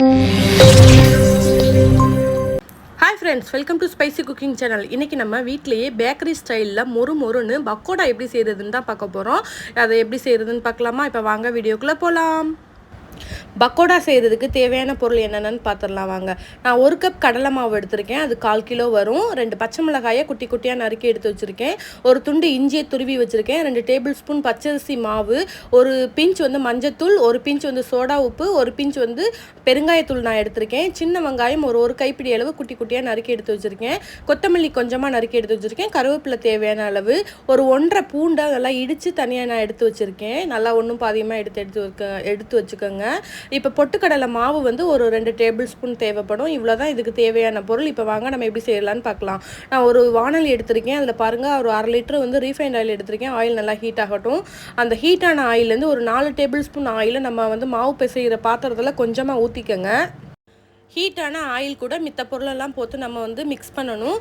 Hi friends welcome to spicy cooking channel இன்றைக்கி நம்ம வீட்லேயே பேக்கரி ஸ்டைலில் மொறு மொறுன்னு பக்கோடா எப்படி செய்கிறதுன்னு தான் பார்க்க போகிறோம் அதை எப்படி செய்கிறதுன்னு பார்க்கலாமா? இப்போ வாங்க வீடியோக்குள்ளே போகலாம் பக்கோடா செய்கிறதுக்கு தேவையான பொருள் என்னென்னு பார்த்துடலாம் வாங்க. நான் ஒரு கப் கடலை மாவு எடுத்திருக்கேன். அது கால் கிலோ வரும். ரெண்டு பச்சை மிளகாயை குட்டி குட்டியாக நறுக்கி எடுத்து வச்சுருக்கேன். ஒரு துண்டு இஞ்சியை துருவி வச்சுருக்கேன். ரெண்டு டேபிள் ஸ்பூன் பச்சரிசி மாவு ஒரு பிஞ்ச் வந்து மஞ்சத்தூள் ஒரு பிஞ்ச் வந்து சோடா உப்பு ஒரு பிஞ்ச் வந்து பெருங்காயத்தூள் நான் எடுத்திருக்கேன். சின்ன வெங்காயம் ஒரு ஒரு கைப்பிடி அளவு குட்டி குட்டியாக நறுக்கி எடுத்து வச்சுருக்கேன். கொத்தமல்லி கொஞ்சமாக நறுக்கி எடுத்து வச்சுருக்கேன். கருவேப்பிலை தேவையான அளவு. ஒரு ஒன்றரை பூண்டை நல்லா இடித்து தனியாக நான் எடுத்து வச்சுருக்கேன். நல்லா ஒன்றும் பாதியமாக எடுத்து எடுத்து வைக்க எடுத்து வச்சுக்கோங்க. இப்போ பொட்டுக்கடலை மாவு வந்து ஒரு ரெண்டு டேபிள் ஸ்பூன் தேவைப்படும். இவ்வளோ தான் இதுக்கு தேவையான பொருள். இப்போ வாங்க நம்ம எப்படி செய்யலாம்னு பார்க்கலாம். நான் ஒரு வானல் எடுத்திருக்கேன். அதில் பாருங்கள் ஒரு அரை லிட்டர் வந்து ரீஃபைண்ட் ஆயில் எடுத்திருக்கேன். ஆயில் நல்லா ஹீட் ஆகட்டும். அந்த ஹீட்டான ஆயிலேருந்து ஒரு நாலு டேபிள் ஸ்பூன் ஆயிலை நம்ம வந்து மாவு பிசைகிற பாத்திரத்தில் கொஞ்சமாக ஊற்றிக்கங்க ஹீட்டான ஆயில் கூட மித்த பொருளெல்லாம் போட்டு நம்ம வந்து மிக்ஸ் பண்ணணும்.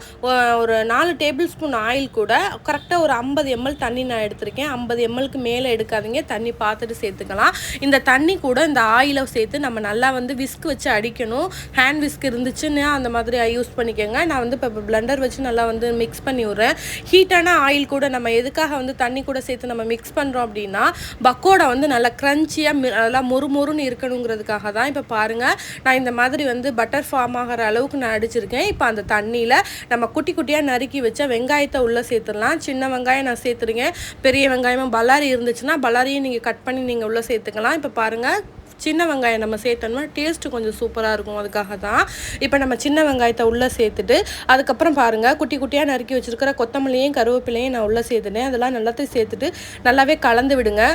ஒரு நாலு டேபிள் ஸ்பூன் ஆயில் கூட கரெக்டாக ஒரு ஐம்பது எம்எல் தண்ணி நான் எடுத்திருக்கேன். ஐம்பது எம்எல்க்கு மேலே எடுக்காதீங்க. தண்ணி பார்த்துட்டு சேர்த்துக்கலாம். இந்த தண்ணி கூட இந்த ஆயிலை சேர்த்து நம்ம நல்லா வந்து விஸ்க் வச்சு அடிக்கணும். ஹேண்ட் விஸ்க் இருந்துச்சுன்னா அந்த மாதிரி யூஸ் பண்ணிக்கோங்க. நான் வந்து இப்போ பிளண்டர் வச்சு நல்லா வந்து மிக்ஸ் பண்ணி விட்றேன். ஹீட்டான ஆயில் கூட நம்ம எதுக்காக வந்து தண்ணி கூட சேர்த்து நம்ம மிக்ஸ் பண்ணுறோம் அப்படின்னா பக்கோடா வந்து நல்லா க்ரன்ச்சியாக நல்லா மொறு மொறுன்னு இருக்கணுங்கிறதுக்காக தான். இப்போ பாருங்கள் நான் இந்த மாதிரி வந்து வந்து பட்டர் ஃபார்ம் ஆகிற அளவுக்கு நான் அடிச்சிருக்கேன். இப்போ அந்த தண்ணியில் நம்ம குட்டி குட்டியாக நறுக்கி வச்ச வெங்காயத்தை உள்ளே சேர்த்துடலாம். சின்ன வெங்காயம் நான் சேர்த்துருக்கேன். பெரிய வெங்காயமும் பல்லாரி இருந்துச்சுன்னா பல்லாரியும் நீங்கள் கட் பண்ணி நீங்கள் உள்ளே சேர்த்துக்கலாம். இப்போ பாருங்கள் சின்ன வெங்காயம் நம்ம சேர்த்தோம்னா டேஸ்ட்டு கொஞ்சம் சூப்பராக இருக்கும் அதுக்காக தான். இப்போ நம்ம சின்ன வெங்காயத்தை உள்ளே சேர்த்துட்டு அதுக்கப்புறம் பாருங்கள் குட்டி குட்டியாக நறுக்கி வச்சுருக்கிற கொத்தமல்லியும் கருவேப்பிலையும் நான் உள்ளே சேர்த்துட்டேன் அதெல்லாம் நல்லாத்தையும் சேர்த்துட்டு நல்லாவே கலந்து விடுங்க.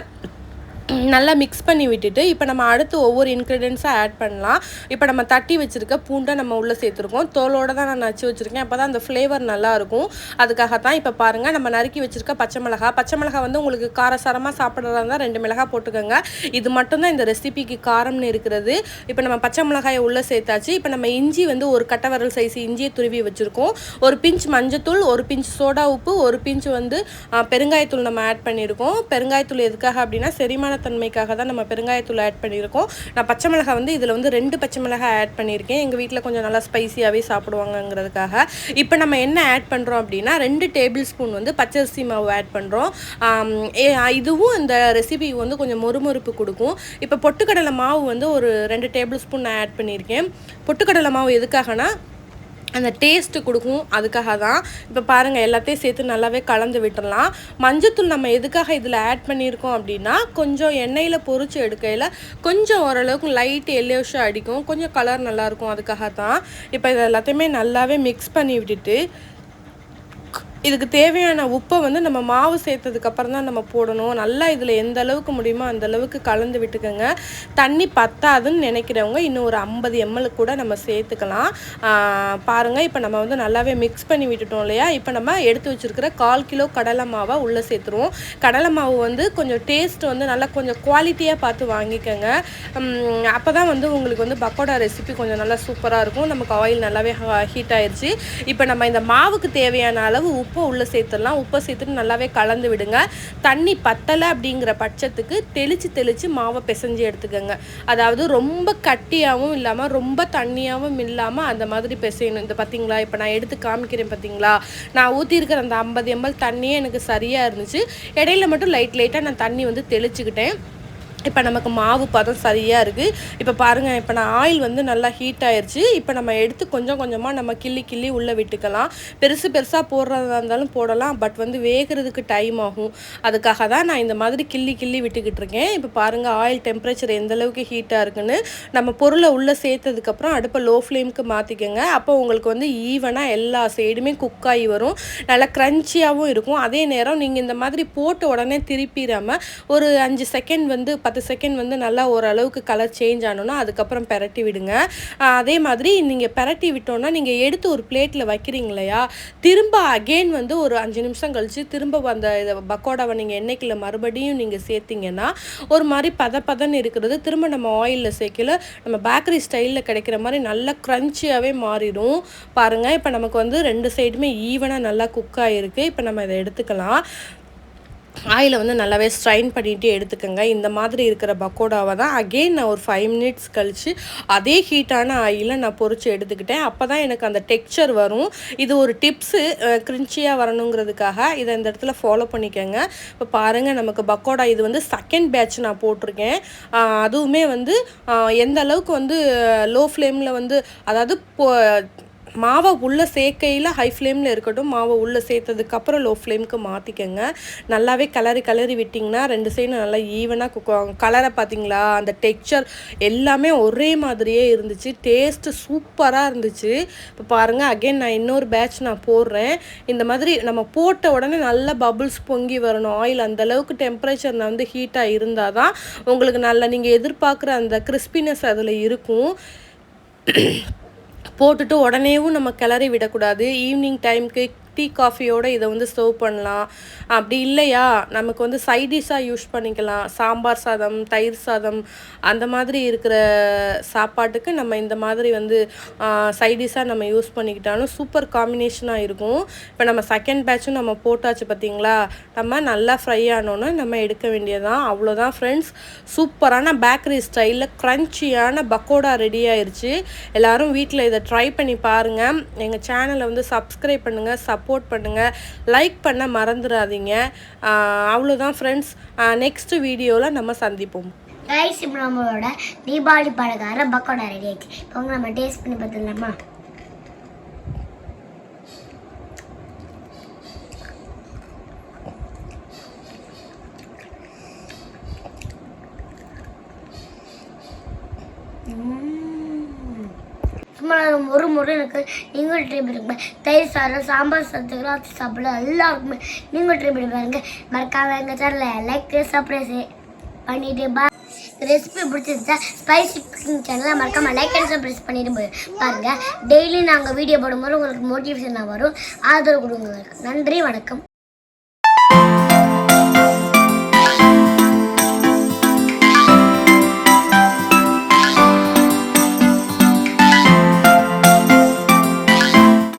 நல்லா மிக்ஸ் பண்ணி விட்டுட்டு இப்போ நம்ம அடுத்து ஒவ்வொரு இன்க்ரீடியன்ஸாக ஆட் பண்ணலாம். இப்போ நம்ம தட்டி வச்சுருக்க பூண்டை நம்ம உள்ளே சேர்த்துருக்கோம். தோலோடு தான் நான் நச்சு வச்சுருக்கேன். அப்போ தான் அந்த ஃப்ளேவர் நல்லாயிருக்கும் அதுக்காக தான் இப்போ பாருங்கள் நம்ம நறுக்கி வச்சுருக்க பச்சை மிளகா. பச்சை மிளகா வந்து உங்களுக்கு காரசாரமாக சாப்பிட்றதா இருந்தால் ரெண்டு மிளகா போட்டுக்கோங்க. இது மட்டும்தான் இந்த ரெசிபிக்கு காரம்னு இருக்கிறது. இப்போ நம்ம பச்சை மிளகாயை உள்ளே சேர்த்தாச்சு. இப்போ நம்ம இஞ்சி வந்து ஒரு கட்டவரல் சைஸ் இஞ்சியை துருவி வச்சுருக்கோம். ஒரு பிஞ்ச் மஞ்சத்தூள் ஒரு பிஞ்ச் சோடா உப்பு ஒரு பிஞ்ச் வந்து பெருங்காயத்தூள் நம்ம ஆட் பண்ணியிருக்கோம். பெருங்காயத்தூள் எதுக்காக அப்படின்னா செரிமான தன்மைக்காக தான் நம்ம பெருங்காயத்தூள் ஆட் பண்ணியிருக்கோம். நான் பச்சை மிளகாய் வந்து இதில் வந்து ரெண்டு பச்சை மிளகாய் ஆட் பண்ணியிருக்கேன். எங்கள் வீட்டில் கொஞ்சம் நல்லா ஸ்பைசியாகவே சாப்பிடுவாங்கங்கிறதுக்காக. இப்போ நம்ம என்ன ஆட் பண்ணுறோம் அப்படின்னா ரெண்டு டேபிள் ஸ்பூன் வந்து பச்சரிசி மாவு ஆட் பண்ணுறோம் இதுவும் இந்த ரெசிபி வந்து கொஞ்சம் மொறுமொறுப்பு கொடுக்கும். இப்போ பொட்டுக்கடலை மாவு வந்து ஒரு ரெண்டு டேபிள் ஸ்பூன் நான் ஆட் பண்ணியிருக்கேன். பொட்டுக்கடலை மாவு எதுக்காகனா அந்த டேஸ்ட்டு கொடுக்கும். அதுக்காக தான் இப்போ பாருங்கள் எல்லாத்தையும் சேர்த்து நல்லாவே கலந்து விட்டுடலாம் மஞ்சத்தூள் நம்ம எதுக்காக இதில் ஆட் பண்ணியிருக்கோம் அப்படின்னா கொஞ்சம் எண்ணெயில் பொறிச்சு எடுக்கையில் கொஞ்சம் ஓரளவுக்கு லைட் எல்லோஷாக அடிக்கும். கொஞ்சம் கலர் நல்லாயிருக்கும் அதுக்காக தான் இப்போ இது எல்லாத்தையுமே நல்லாவே மிக்ஸ் பண்ணி விட்டுட்டு இதுக்கு தேவையான உப்பை வந்து நம்ம மாவு சேர்த்ததுக்கப்புறம் தான் நம்ம போடணும். நல்லா இதில் எந்த அளவுக்கு முடியுமோ அந்த அளவுக்கு கலந்து விட்டுக்கோங்க. தண்ணி பத்தாதுன்னு நினைக்கிறவங்க இன்னும் ஒரு ஐம்பது எம்எல் கூட நம்ம சேர்த்துக்கலாம். பாருங்கள் இப்போ நம்ம வந்து நல்லாவே மிக்ஸ் பண்ணி விட்டுட்டோம் இல்லையா? இப்போ நம்ம எடுத்து வச்சுருக்கிற கால் கிலோ கடலை மாவை உள்ளே சேர்த்துருவோம். கடலை மாவு வந்து கொஞ்சம் டேஸ்ட் வந்து நல்லா கொஞ்சம் குவாலிட்டியாக பார்த்து வாங்கிக்கோங்க. அப்போ தான் வந்து உங்களுக்கு வந்து பக்கோடா ரெசிபி கொஞ்சம் நல்லா சூப்பராக இருக்கும். நமக்கு ஆயில் நல்லாவே ஹீட் ஆயிடுச்சு இப்போ நம்ம இந்த மாவுக்கு தேவையான அளவு உப்பு உள்ளே சேர்த்துடலாம். உப்பை சேர்த்துட்டு நல்லாவே கலந்து விடுங்க. தண்ணி பத்தலை அப்படிங்கிற பட்சத்துக்கு தெளித்து தெளித்து மாவை பிசைஞ்சு எடுத்துக்கோங்க. அதாவது ரொம்ப கட்டியாகவும் இல்லாமல் ரொம்ப தண்ணியாகவும் இல்லாமல் அந்த மாதிரி பிசையணும். இந்த பார்த்தீங்களா இப்போ நான் எடுத்து காமிக்கிறேன் பார்த்தீங்களா நான் ஊற்றிருக்கிற அந்த ஐம்பது எம்எல் தண்ணியே எனக்கு சரியாக இருந்துச்சு. இடையில மட்டும் லைட் லைட்டாக நான் தண்ணி வந்து தெளிச்சுக்கிட்டேன். இப்போ நமக்கு மாவு பதம் சரியாக இருக்குது இப்போ பாருங்கள் இப்போ நான் ஆயில் வந்து நல்லா ஹீட் ஆயிடுச்சு இப்போ நம்ம எடுத்து கொஞ்சம் கொஞ்சமாக நம்ம கிள்ளி கிள்ளி உள்ளே விட்டுக்கலாம். பெருசு பெருசாக போடுறதா இருந்தாலும் போடலாம். பட் வந்து வேகிறதுக்கு டைம் ஆகும். அதுக்காக தான் நான் இந்த மாதிரி கிள்ளி கிள்ளி விட்டுக்கிட்டு இருக்கேன். இப்போ பாருங்கள் ஆயில் டெம்பரேச்சர் எந்த அளவுக்கு ஹீட்டாக இருக்குன்னு. நம்ம பொருளை உள்ளே சேர்த்ததுக்கப்புறம் அடுப்பை லோ ஃப்ளேமுக்கு மாற்றிக்கோங்க அப்போ உங்களுக்கு வந்து ஈவனாக எல்லா சைடுமே குக் ஆகி வரும். நல்லா க்ரன்ச்சியாகவும் இருக்கும். அதே நேரம் நீங்கள் இந்த மாதிரி போட்ட உடனே திருப்பிடாமல் ஒரு அஞ்சு செகண்ட் வந்து பத்து பத்து செகண்ட் வந்து நல்லா ஓரளவுக்கு கலர் சேஞ்ச் ஆனோன்னா அதுக்கப்புறம் பெரட்டி விடுங்க. அதே மாதிரி நீங்கள் பெரட்டி விட்டோன்னா நீங்கள் எடுத்து ஒரு பிளேட்டில் வைக்கிறீங்க இல்லையா? திரும்ப அகெயின் வந்து ஒரு அஞ்சு நிமிஷம் கழித்து திரும்ப அந்த இதை பக்கோடாவை நீங்கள் எண்ணெய்க்குள்ள மறுபடியும் நீங்கள் சேர்த்திங்கன்னா ஒரு மாதிரி பத பதன்னு இருக்கிறது. திரும்ப நம்ம ஆயிலில் சேர்க்கல நம்ம பேக்கரி ஸ்டைலில் கிடைக்கிற மாதிரி நல்லா க்ரன்ச்சியாகவே மாறிடும். பாருங்கள் இப்போ நமக்கு வந்து ரெண்டு சைடுமே ஈவனாக நல்லா குக் ஆகிருக்கு இப்போ நம்ம இதை எடுத்துக்கலாம். ஆயிலை வந்து நல்லாவே ஸ்ட்ரைன் பண்ணிகிட்டே எடுத்துக்கோங்க. இந்த மாதிரி இருக்கிற பக்கோடாவை தான் அகெயின் நான் ஒரு ஃபைவ் மினிட்ஸ் கழித்து அதே ஹீட்டான ஆயிலை நான் பொறிச்சு எடுத்துக்கிட்டேன். அப்போ தான் எனக்கு அந்த டெக்ஸ்சர் வரும். இது ஒரு டிப்ஸு க்ரின்ச்சியாக வரணுங்கிறதுக்காக இதை இந்த இடத்துல ஃபாலோ பண்ணிக்கோங்க. இப்போ பாருங்கள் நமக்கு பக்கோடா இது வந்து செகண்ட் பேட்ச் நான் போட்டிருக்கேன். அதுவுமே வந்து எந்த அளவுக்கு வந்து லோ ஃப்ளேமில் வந்து அதாவது போ மாவை உள்ளே சேர்க்கையில் ஹை ஃப்ளேமில் இருக்கட்டும் மாவை உள்ளே சேர்த்ததுக்கப்புறம் லோ ஃப்ளேமுக்கு மாற்றிக்கங்க நல்லாவே கலரி கலரி விட்டிங்கன்னா ரெண்டு சைடும் நல்லா ஈவனாக குக் கலரை பார்த்தீங்களா அந்த டெக்ஸ்சர் எல்லாமே ஒரே மாதிரியே இருந்துச்சு. டேஸ்ட்டு சூப்பராக இருந்துச்சு. இப்போ பாருங்கள் அகைன் நான் இன்னொரு பேட்ச் நான் போடுறேன். இந்த மாதிரி நம்ம போட்ட உடனே நல்லா பபுள்ஸ் பொங்கி வரணும். ஆயில் அந்தளவுக்கு டெம்பரேச்சர் வந்து ஹீட்டாக இருந்தால் தான் உங்களுக்கு நல்லா நீங்கள் எதிர்பார்க்குற அந்த கிறிஸ்பினஸ் அதில் இருக்கும். போட்டுட்டு உடனேவும் நம்ம கிளறி விடக்கூடாது. ஈவினிங் டைம்க்கு டீ காஃபியோடு இதை வந்து சர்வ் பண்ணலாம். அப்படி இல்லையா? நமக்கு வந்து சைடிஷாக யூஸ் பண்ணிக்கலாம். சாம்பார் சாதம் தயிர் சாதம் அந்த மாதிரி இருக்கிற சாப்பாட்டுக்கு நம்ம இந்த மாதிரி வந்து சைடிஷாக நம்ம யூஸ் பண்ணிக்கிட்டாலும் சூப்பர் காம்பினேஷனாக இருக்கும். இப்போ நம்ம செகண்ட் பேட்சும் நம்ம போட்டாச்சு பார்த்தீங்களா நம்ம நல்லா ஃப்ரை ஆனோன்னு நம்ம எடுக்க வேண்டியதான் அவ்வளோதான் ஃப்ரெண்ட்ஸ் சூப்பரான பேக்கரி ஸ்டைலில் க்ரன்ச்சியான பக்கோடா ரெடி ஆயிடுச்சு எல்லோரும் வீட்டில் இதை ட்ரை பண்ணி பாருங்கள் எங்கள் சேனலை வந்து சப்ஸ்கிரைப் பண்ணுங்கள் சப் சப்போர்ட் பண்ணுங்கள் லைக் பண்ண மறந்துடாதீங்க அவ்வளோதான் ஃப்ரெண்ட்ஸ் நெக்ஸ்ட் வீடியோவில் நம்ம சந்திப்போம். ரைஸ் நம்மளோட தீபாவளி பலகாரம் பக்கோடா ரெடி ஆயிடுச்சு. இப்போ நம்ம டேஸ்ட் பண்ணி பார்த்துடலாமா? சும்மா ஒரு முறை எனக்கு நீங்கள் ட்ரை பண்ணுங்க தயிர் சாதம் சாம்பார் சாதத்துக்கு சாப்பிட எல்லாருக்குமே நீங்கள் ட்ரை பண்ணி பாருங்க. மறக்காம எங்கள் சேனலில் லைக் சப்ரைஸ் பண்ணிட்டு பா. ரெசிபி பிடிச்சிருந்தா ஸ்பைசி குக்கிங் சேனலை மறக்காம லைக் அண்ட் சப்ரைஸ் பண்ணிட்டு பாருங்கள் டெய்லி நாங்கள் வீடியோ போடும்போது உங்களுக்கு மோட்டிவேஷனாக வரும். ஆதரவு கொடுங்க. நன்றி வணக்கம்.